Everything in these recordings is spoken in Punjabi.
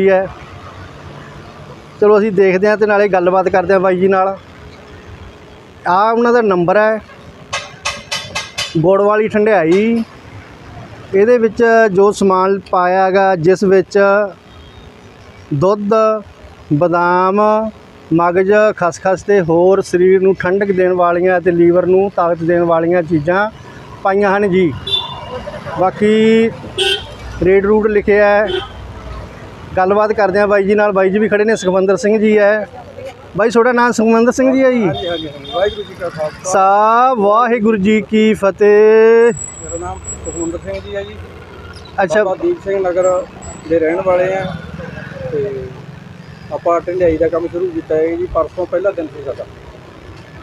ਹੋਈ ਹੈ। ਚਲੋ ਅਸੀਂ ਦੇਖਦੇ ਹਾਂ ਤੇ ਨਾਲੇ ਗੱਲਬਾਤ ਕਰਦੇ ਹਾਂ ਬਾਈ ਜੀ ਨਾਲ। ਆ ਉਹਨਾਂ ਦਾ ਨੰਬਰ ਹੈ। ਗੋੜ ਵਾਲੀ ਠੰਡਿਆਈ। ਇਹਦੇ ਵਿੱਚ ਜੋ ਸਮਾਨ ਪਾਇਆ ਹੈਗਾ, ਜਿਸ ਵਿੱਚ ਦੁੱਧ, ਬਦਾਮ, ਮਗਜ, ਖਸਖਸ ਤੇ ਹੋਰ ਸਰੀਰ ਨੂੰ ਠੰਡਕ ਦੇਣ ਵਾਲੀਆਂ ਤੇ ਲੀਵਰ ਨੂੰ ਤਾਕਤ ਦੇਣ ਵਾਲੀਆਂ ਚੀਜ਼ਾਂ ਪਾਈਆਂ ਹਨ ਜੀ। ਬਾਕੀ ਰੇਡ ਰੂਟ ਲਿਖਿਆ ਹੈ। ਗੱਲਬਾਤ ਕਰਦੇ ਹਾਂ ਬਾਈ ਜੀ ਨਾਲ। ਬਾਈ ਜੀ ਵੀ ਖੜੇ ਨੇ ਸੁਖਵੰਦਰ ਸਿੰਘ ਜੀ ਹੈ। ਬਾਈ ਤੁਹਾਡਾ ਨਾਮ ਸੁਖਵੰਦਰ ਸਿੰਘ ਜੀ ਹੈ ਜੀ? ਹਾਂਜੀ ਹਾਂਜੀ ਵਾਹਿਗੁਰੂ ਜੀ ਕਾ ਖਾਲਸਾ। ਸਾ ਵਾਹਿਗੁਰੂ ਜੀ ਕੀ ਫਤਿਹ। ਮੇਰਾ ਨਾਮ ਸੁਖਮੰਦਰ ਸਿੰਘ ਜੀ ਹੈ ਜੀ। ਅੱਛਾ। ਬਾਬਾ ਦੀਪ ਸਿੰਘ ਨਗਰ ਦੇ ਰਹਿਣ ਵਾਲੇ ਆ ਤੇ ਆਪਾਂ ਢੰਡਾਈ ਦਾ ਕੰਮ ਸ਼ੁਰੂ ਕੀਤਾ ਹੈ ਜੀ ਪਰਸੋਂ ਪਹਿਲਾ ਦਿਨ ਸੀ ਸਾਡਾ।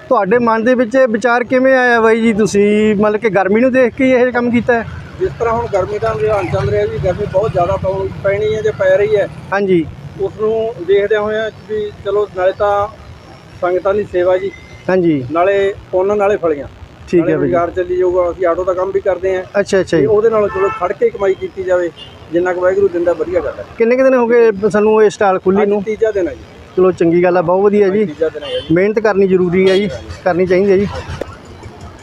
ਤੁਹਾਡੇ ਮਨ ਦੇ ਵਿੱਚ ਇਹ ਵਿਚਾਰ ਕਿਵੇਂ ਆਇਆ ਬਾਈ ਜੀ ਤੁਸੀਂ? ਮਤਲਬ ਕਿ ਗਰਮੀ ਨੂੰ ਦੇਖ ਕੇ ਇਹ ਕੰਮ ਕੀਤਾ ਹੈ? ਜਿਸ ਤਰ੍ਹਾਂ ਹੁਣ ਗਰਮੀ ਦਾ ਰੁਝਾਨ ਚੱਲ ਰਿਹਾ ਜੀ ਗਰਮੀ ਬਹੁਤ ਜ਼ਿਆਦਾ ਪਉ- ਪੈਣੀ ਹੈ ਜੇ ਪੈ ਰਹੀ ਹੈ। ਹਾਂਜੀ। ਉਸ ਨੂੰ ਦੇਖਦਿਆਂ ਹੋਇਆਂ ਵੀ ਚਲੋ ਨਾਲੇ ਤਾਂ ਸੰਗਤਾਂ ਦੀ ਸੇਵਾ ਜੀ। ਹਾਂਜੀ। ਨਾਲੇ ਪੁੰਨ ਨਾਲੇ ਫਲੀਆਂ। ਠੀਕ ਨਾਲੇ ਹੈ ਜੀ। ਰੁਜ਼ਗਾਰ ਚੱਲੀ ਜਾਊਗਾ ਅਸੀਂ ਆਟੋ ਦਾ ਕੰਮ ਵੀ ਕਰਦੇ ਆਂ ਅੱਛਾ ਅੱਛਾ ਤੇ ਜੀ। ਉਹਦੇ ਨਾਲ ਚਲੋ ਖੜ ਕੇ ਕਮਾਈ ਕੀਤੀ ਜਾਵੇ ਜਿੰਨਾ ਕੁ ਵਾਹਿਗੁਰੂ ਦਿੰਦਾ ਵਧੀਆ ਗੱਲ ਹੈ। ਕਿੰਨੇ ਕੁ ਦਿਨ ਹੋ ਗਏ ਸਾਨੂੰ ਇਹ ਸਟਾਲ ਖੁੱਲੀ ਅੱਜ ਨੂੰ? ਤੀਜਾ ਦਿਨ ਹੈ ਜੀ। ਚਲੋ ਚੰਗੀ ਗੱਲ ਹੈ ਬਹੁਤ ਵਧੀਆ ਜੀ। ਤੀਜਾ ਦਿਨ ਹੈ ਜੀ। ਮਿਹਨਤ ਕਰਨੀ ਜ਼ਰੂਰੀ ਹੈ ਜੀ ਕਰਨੀ ਚਾਹੀਦੀ ਹੈ ਜੀ।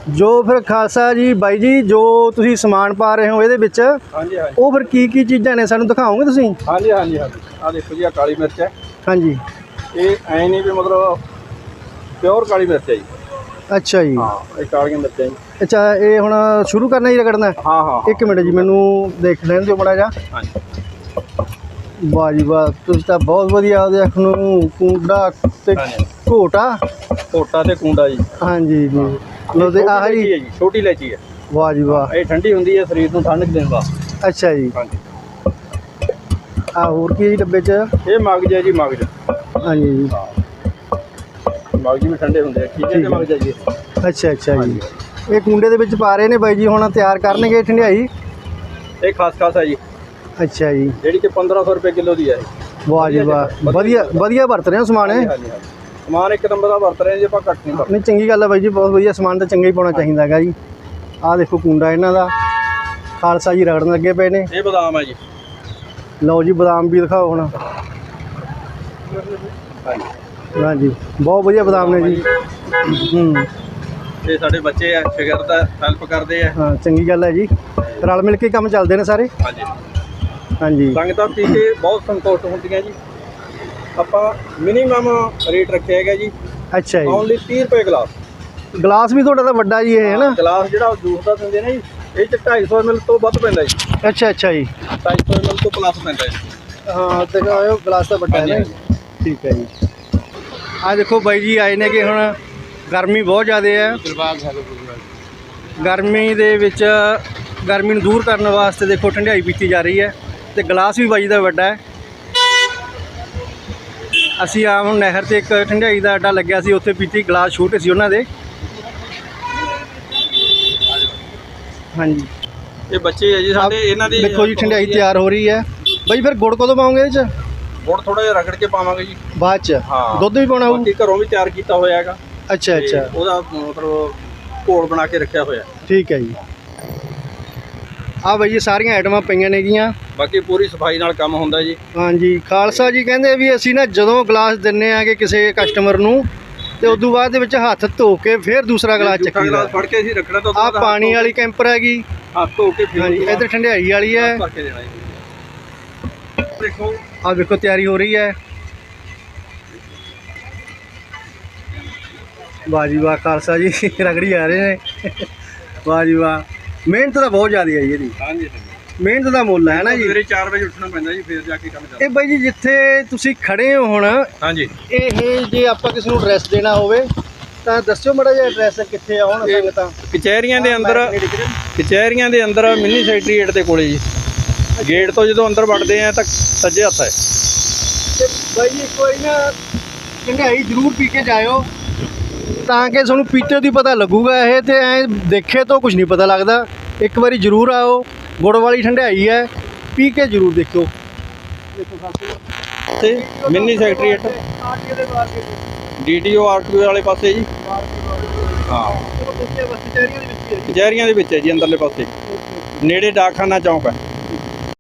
ਜੋ ਫਿਰ ਖਾਲਸਾ ਜੀ ਬਾਈ ਜੀ ਜੋ ਤੁਸੀਂ ਸਮਾਨ ਪਾ ਰਹੇ ਹੋ ਇਹਦੇ ਵਿੱਚ ਹਾਂਜੀ ਹਾਂਜੀ। ਉਹ ਫਿਰ ਕੀ ਕੀ ਚੀਜ਼ਾਂ ਨੇ? ਸਾਨੂੰ ਦਿਖਾਓਗੇ ਤੁਸੀਂ? ਹਾਂਜੀ ਹਾਂਜੀ ਹਾਂਜੀ। ਆ ਦੇਖੋ ਜੀ ਆ ਕਾਲੀ ਮਿਰਚ ਹੈ। ਹਾਂਜੀ। ਇਹ ਐ ਨਹੀਂ ਵੀ ਮਤਲਬ ਪਿਓਰ ਕਾਲੀ ਮਿਰਚ ਹੈ ਜੀ। ਅੱਛਾ ਜੀ। ਹਾਂ ਇਹ ਕਾਲੀਆਂ ਮਿਰਚਾਂ ਜੀ। ਅੱਛਾ ਇਹ ਹੁਣ ਸ਼ੁਰੂ ਕਰਨਾ ਜੀ ਰਗੜਨਾ? ਹਾਂ ਹਾਂ ਇੱਕ ਮਿੰਟ ਜੀ ਮੈਨੂੰ ਦੇਖ ਲੈਣ ਦਿਓ ਬੜਾ ਜਾ ਹਾਂਜੀ। ਵਾਹ ਜੀ ਵਾਹ ਤੁਸੀਂ ਤਾਂ ਬਹੁਤ ਵਧੀਆ ਉਹਦੇ ਅੱਖ ਨੂੰ ਕੁੰਡਾ ਤੇ। ਘੋਟਾ। ਕੋਟਾ ਤੇ ਕੁੰਡਾ ਜੀ। ਹਾਂਜੀ ਜੀ। ਲੋ ਦੇ ਆਹ ਜੀ। ਹੈ ਜੀ ਛੋਟੀ ਇਲਾਇਚੀ ਹੈ। ਵਾਹ ਜੀ ਵਾਹ। ਇਹ ਠੰਡੀ ਹੁੰਦੀ ਹੈ ਸਰੀਰ ਨੂੰ ਠੰਡਕ ਦੇਣ ਵਾਸਤੇ। ਅੱਛਾ ਜੀ। ਹਾਂਜੀ। ਆ ਹੋਰ ਕੀ ਹੈ ਜੀ ਡੱਬੇ 'ਚ? ਇਹ ਮਗਜ ਹੈ ਜੀ ਮਗਜ ਹਾਂਜੀ ਜੀ। ਮਗਜ ਵੀ ਠੰਡੇ ਹੁੰਦੇ ਆ ਠੀਕ ਹੈ ਤੇ ਹੈ। ਮਗਜ ਹੈ ਜੀ। ਅੱਛਾ ਅੱਛਾ ਜੀ। ਇਹ ਕੁੰਡੇ ਦੇ ਵਿੱਚ ਪਾ ਰਹੇ ਨੇ ਬਾਈ ਜੀ ਹੁਣ ਤਿਆਰ ਕਰਨਗੇ ਠੰਡਿਆਈ? ਇਹ ਖਾਸ ਖਾਸ ਹੈ ਜੀ। ਅੱਛਾ ਜੀ। ਜਿਹੜੀ ਕਿ 1500 ਰੁਪਏ ਕਿਲੋ ਦੀ ਹੈ ਵਾਹ ਜੀ ਵਾਹ। ਵਧੀਆ ਵਧੀਆ ਵਰਤ ਰਹੇ ਹੋ ਸਮਾਨ ਇਹ? ਹਾਂਜੀ ਹਾਂਜੀ। ਸਮਾਨ ਇੱਕ ਨੰਬਰ ਦਾ ਵਰਤ ਰਹੇ ਜੀ ਆਪਾਂ ਘੱਟ ਨਹੀਂ ਵਰਤਦੇ। ਨਹੀਂ ਚੰਗੀ ਗੱਲ ਹੈ ਬਾਈ ਜੀ ਬਹੁਤ ਵਧੀਆ ਸਮਾਨ ਤਾਂ ਚੰਗਾ ਹੀ ਪਾਉਣਾ ਚਾਹੀਦਾ ਹੈਗਾ ਜੀ। ਆਹ ਦੇਖੋ ਕੁੰਡਾ ਇਹਨਾਂ ਦਾ। ਖਾਲਸਾ ਜੀ ਰਗੜਨ ਲੱਗੇ ਪਏ ਨੇ। ਇਹ ਬਦਾਮ ਹੈ ਜੀ। ਲਓ ਜੀ ਬਦਾਮ ਵੀ ਦਿਖਾਓ ਹੁਣ। ਹਾਂਜੀ ਬਹੁਤ ਵਧੀਆ ਬਦਾਮ ਨੇ ਜੀ। ਹੂੰ। ਇਹ ਸਾਡੇ ਬੱਚੇ ਆ ਸ਼ਗਿਰਦ ਹੈਲਪ ਕਰਦੇ ਆ। ਹਾਂ ਚੰਗੀ ਗੱਲ ਹੈ ਜੀ। ਰਲ ਮਿਲ ਕੇ ਕੰਮ ਚੱਲਦੇ ਨੇ ਸਾਰੇ। ਹਾਂਜੀ। ਹਾਂਜੀ। ਸੰਗਤਾਂ ਪੀ ਕੇ ਬਹੁਤ ਸੰਤੁਸ਼ਟ ਹੁੰਦੀਆਂ ਜੀ। ਆਪਾਂ ਮਿਨੀਮਮ ਰੇਟ ਰੱਖਿਆ ਹੈਗਾ ਜੀ। ਅੱਛਾ ਜੀ। ਓਨਲੀ 30 ਰੁਪਏ ਗਲਾਸ ਗਲਾਸ ਵੀ ਤੁਹਾਡਾ ਤਾਂ ਵੱਡਾ ਜੀ ਇਹ ਹੈ ਨਾ? ਗਲਾਸ ਜਿਹੜਾ ਜੂਸ ਦਾ ਦਿੰਦੇ ਨੇ ਜੀ ਇਹ ਚ 250 ml ਤੋਂ ਵੱਧ ਪੈਂਦਾ ਜੀ। ਅੱਛਾ ਅੱਛਾ ਜੀ। 250 ml ਤੋਂ ਪਲੱਸ ਪੈਂਦਾ ਜੀ। ਹਾਂ ਦੇਖੋ ਗਲਾਸ ਤਾਂ ਵੱਡਾ ਹੈ ਨਾ। ਠੀਕ ਹੈ ਜੀ। ਆ ਦੇਖੋ ਬਾਈ ਜੀ ਆਏ ਨੇ ਕਿ ਹੁਣ ਗਰਮੀ ਬਹੁਤ ਜ਼ਿਆਦਾ ਹੈ। ਹੈ ਗਰਮੀ ਦੇ ਵਿੱਚ ਗਰਮੀ ਨੂੰ ਦੂਰ ਕਰਨ ਵਾਸਤੇ ਦੇਖੋ ਠੰਡਾਈ ਪੀਤੀ ਜਾ ਰਹੀ ਹੈ ਤੇ ਗਲਾਸ ਵੀ ਬਾਈ ਜੀ ਦਾ ਵੱਡਾ ਹੈ। ਅਸੀਂ ਆ ਹੁਣ ਨਹਿਰ ਤੇ ਇੱਕ ਠੰਡਾਈ ਦਾ ਅੱਡਾ ਲੱਗਿਆ ਸੀ ਉੱਥੇ ਪੀਤੀ ਗਲਾਸ ਛੋਟੇ ਸੀ ਉਹਨਾਂ ਦੇ। ਹਾਂਜੀ। ਇਹ ਬੱਚੇ ਆ ਜੀ ਸਾਡੇ ਇਹਨਾਂ ਦੀ ਦੇਖੋ ਜੀ ਠੰਡਾਈ ਤਿਆਰ ਹੋ ਰਹੀ ਹੈ। ਬਾਈ ਫਿਰ ਗੁੜ ਕਦੋਂ ਪਾਉਂਗੇ ਇਹ ਚ? ਗੁੜ ਥੋੜਾ ਜਿਹਾ ਰਗੜ ਕੇ ਪਾਵਾਂਗੇ ਜੀ। ਬਾਅਦ ਚ? ਹਾਂ। ਦੁੱਧ ਵੀ ਪਾਉਣਾ ਹੋਊ? ਘਰੋਂ ਵੀ ਤਿਆਰ ਕੀਤਾ ਹੋਇਆ ਹੈਗਾ। ਅੱਛਾ ਅੱਛਾ। ਉਹਦਾ ਮਤਲਬ ਘੋਲ ਬਣਾ ਕੇ ਰੱਖਿਆ ਹੋਇਆ। ਠੀਕ ਹੈ ਜੀ। ਆ ਬਾਈ ਸਾਰੀਆਂ ਆਈਟਮਾਂ ਪਈਆਂ ਨੇਗੀਆਂ ਬਾਕੀ ਪੂਰੀ ਸਫ਼ਾਈ ਨਾਲ ਕੰਮ ਹੁੰਦਾ ਜੀ। ਹਾਂਜੀ ਖਾਲਸਾ ਜੀ ਕਹਿੰਦੇ ਵੀ ਅਸੀਂ ਨਾ ਜਦੋਂ ਗਲਾਸ ਦਿੰਨੇ ਆਗੇ ਕਿਸੇ ਕਸਟਮਰ ਨੂੰ ਤੇ ਉਦੋਂ ਬਾਅਦ ਦੇ ਵਿੱਚ ਹੱਥ ਧੋ ਕੇ ਫਿਰ ਦੂਸਰਾ ਗਲਾਸ ਚੱਕੀਦਾ। ਗਲਾਸ ਫੜ ਕੇ ਅਸੀਂ ਰੱਖਣਾ ਤਾਂ ਆ ਪਾਣੀ ਵਾਲੀ ਕੈਂਪਰ ਹੈਗੀ। ਹੱਥ ਧੋ ਕੇ ਫਿਰ ਹਾਂਜੀ ਇਧਰ ਠੰਡਿਆਈ ਵਾਲੀ ਹੈ। ਕੇ ਦੇਖੋ। ਆ ਵੇਖੋ ਤਿਆਰੀ ਹੋ ਰਹੀ ਹੈ। ਵਾਹ ਜੀ ਵਾਹ ਖਾਲਸਾ ਜੀ ਰਗੜੀ ਆ ਰਹੇ ਨੇ। ਵਾਹ ਜੀ ਵਾਹ। ਮਿਹਨਤ ਤਾਂ ਬਹੁਤ ਜ਼ਿਆਦਾ ਹੈ ਜੀ ਇਹਦੀ। ਹਾਂਜੀ ਮਿਹਨਤ ਦਾ ਮੁੱਲ ਹੈ ਨਾ ਜੀ। ਸਵੇਰੇ 4 ਵਜੇ ਉੱਠਣਾ ਪੈਂਦਾ ਜੀ ਫਿਰ ਜਾ ਕੇ ਕੰਮ ਚੱਲਦਾ। ਇਹ ਬਾਈ ਜੀ ਜਿੱਥੇ ਤੁਸੀਂ ਖੜੇ ਹੋ ਹੁਣ ਹਾਂਜੀ। ਇਹ ਜੇ ਆਪਾਂ ਕਿਸੇ ਨੂੰ ਐਡਰੈਸ ਦੇਣਾ ਹੋਵੇ ਤਾਂ ਦੱਸਿਓ ਮੜਾ ਜਿਹਾ ਐਡਰੈਸ ਕਿੱਥੇ ਆ ਹੁਣ ਸੰਗਤਾਂ। ਕਚਹਿਰੀਆਂ ਦੇ ਅੰਦਰ ਕਚਹਿਰੀਆਂ ਦੇ ਅੰਦਰ ਮਿੰਨੀ ਸੈਕਟਰੀਏਟ ਦੇ ਕੋਲੇ ਜੀ। ਗੇਟ ਤੋਂ ਜਦੋਂ ਅੰਦਰ ਵੜਦੇ ਆ ਤਾਂ ਸੱਜੇ ਹੱਥ ਹੈ। ਤੇ ਬਾਈ ਜੀ ਵਾਰੀ ਨਾ ਢੰਗਾਈ ਜ਼ਰੂਰ ਪੀ ਕੇ ਜਾਇਓ। ਤਾਂ ਕਿ ਤੁਹਾਨੂੰ ਪੀਤੇ ਦੀ ਪਤਾ ਲੱਗੂਗਾ ਇਹ ਤੇ ਐ ਦੇਖੇ ਤੋਂ ਕੁਝ ਨਹੀਂ ਪਤਾ ਲੱਗਦਾ। ਇੱਕ ਵਾਰੀ ਜ਼ਰੂਰ ਆਓ ਗੁੜ ਵਾਲੀ ਠੰਡਾਈ ਹੈ ਪੀ ਕੇ ਜ਼ਰੂਰ ਦੇਖੋ ਤੇ ਮਿੰਨੀ ਸੈਕਟਰੀਏਟ ਆਰਟੀਓ ਦੇ ਆਰਟੀਓ ਵਾਲੇ ਪਾਸੇ ਜੀ। ਹਾਂ। ਕਚਹਿਰੀਆਂ ਦੇ ਵਿੱਚ ਹੈ ਜੀ ਅੰਦਰਲੇ ਪਾਸੇ। ਨੇੜੇ ਡਾਕਖਾਨਾ ਚੌਂਕ ਹੈ।